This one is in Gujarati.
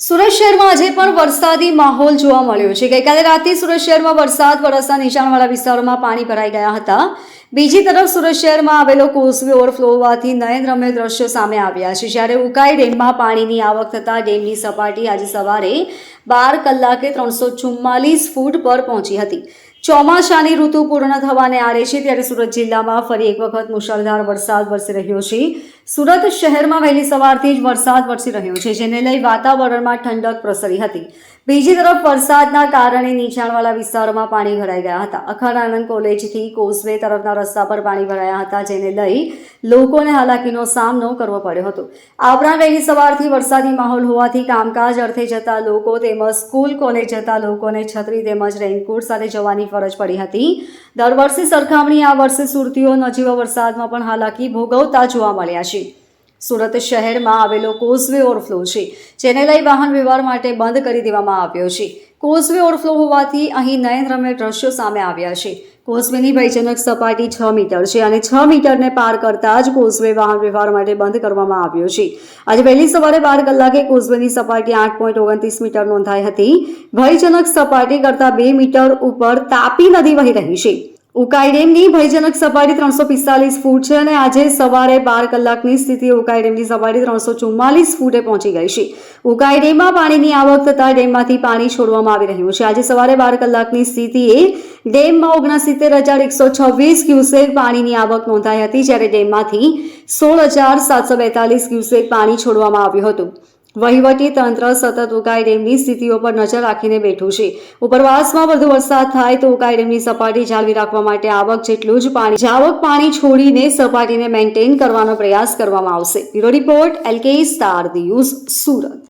સુરત શહેરમાં આજે પણ વરસાદી માહોલ જોવા મળ્યો છે. ગઈકાલે રાતે સુરત શહેરમાં વરસાદ વરસતા નીચાણવાળા વિસ્તારોમાં પાણી ભરાઈ ગયા હતા. બીજી તરફ સુરત શહેરમાં આવેલો કોસવી ઓવરફ્લો હોવાથી નયનરમ્ય દ્રશ્યો સામે આવ્યા છે. જ્યારે ઉકાઈ ડેમમાં પાણીની આવક થતાં ડેમની સપાટી આજે સવારે બાર કલાકે ત્રણસો ચુમ્માલીસ ફૂટ પર પહોંચી હતી. ચોમાસાની ઋતુ પૂર્ણ થવાને આરે છે. ત્યારે સુરત જિલ્લામાં ફરી એક વખત મુશળધાર વરસાદ વરસી રહ્યો છે. સુરત શહેરમાં વહેલી સવારથી જ વરસાદ વરસી રહ્યો છે, જેને લઈ વાતાવરણમાં ઠંડક પ્રસરી હતી. બીજી તરફ વરસાદના કારણે નીચાણવાળા વિસ્તારોમાં પાણી ભરાઈ ગયા હતા. અખાડાનંદ કોલેજથી કોઝવે તરફના રસ્તા પર પાણી ભરાયા હતા, જેને લઈ લોકોને હાલાકીનો સામનો કરવો પડ્યો હતો. આ ઉપરાંત વહેલી સવારથી વરસાદી માહોલ હોવાથી કામકાજ અર્થે જતા લોકો તેમજ સ્કૂલ, કોલેજ જતા લોકોને છત્રી તેમજ રેઇનકોટ સાથે જવાની ફરજ પડી હતી. દર વર્ષે સરખામણી આ વર્ષે સુરતીઓ નજીવા વરસાદમાં પણ હાલાકી ભોગવતા જોવા મળ્યા છે. સુરત શહેરમાં આવેલો કોઝવે ઓવરફ્લો છે, જેને લઈ વાહન વ્યવહાર માટે બંધ કરી દેવામાં આવ્યો છે. કોઝવે ઓવરફ્લો હોવાથી અહીં નયનરમ્ય દ્રશ્યો સામે આવ્યા છે. કોઝવેની ભયજનક સપાટી છ મીટર છે અને છ મીટરને પાર કરતા જ કોઝવે વાહન વ્યવહાર માટે બંધ કરવામાં આવ્યો છે. આજે વહેલી સવારે બાર કલાકે કોઝવેની સપાટી આઠ પોઈન્ટ ઓગણત્રીસ મીટર નોંધાઈ હતી. ભયજનક સપાટી કરતાં બે મીટર ઉપર તાપી નદી વહી રહી છે. ઉકાઈ ડેમની ભયજનક સપાટી ત્રણસો પિસ્તાલીસ ફૂટ છે અને આજે સવારે બાર કલાકની સ્થિતિ ઉકાઈ ડેમની સપાટી ત્રણસો ચુમ્માલીસ ફૂટે પહોંચી ગઈ છે. ઉકાઈ ડેમમાં પાણીની આવક થતાં ડેમમાંથી પાણી છોડવામાં આવી રહ્યું છે. આજે સવારે બાર કલાકની સ્થિતિએ ડેમમાં ઓગણસિત્તેર હજાર એકસો છવ્વીસ ક્યુસેક પાણીની આવક નોંધાઈ હતી, જ્યારે ડેમમાંથી સોળ હજાર સાતસો બેતાલીસ ક્યુસેક પાણી છોડવામાં આવ્યું હતું. વહીવટી તંત્ર સતત ઉકાઈ ડેમની સ્થિતિઓ પર નજર રાખીને બેઠું છે. ઉપરવાસમાં વધુ વરસાદ થાય તો ઉકાઈ ડેમની સપાટી જાળવી રાખવા માટે આવક જેટલું જ પાણી, જાવક પાણી છોડીને સપાટીને મેન્ટેન કરવાનો પ્રયાસ કરવામાં આવશે. Bureau report, LK Star News Surat.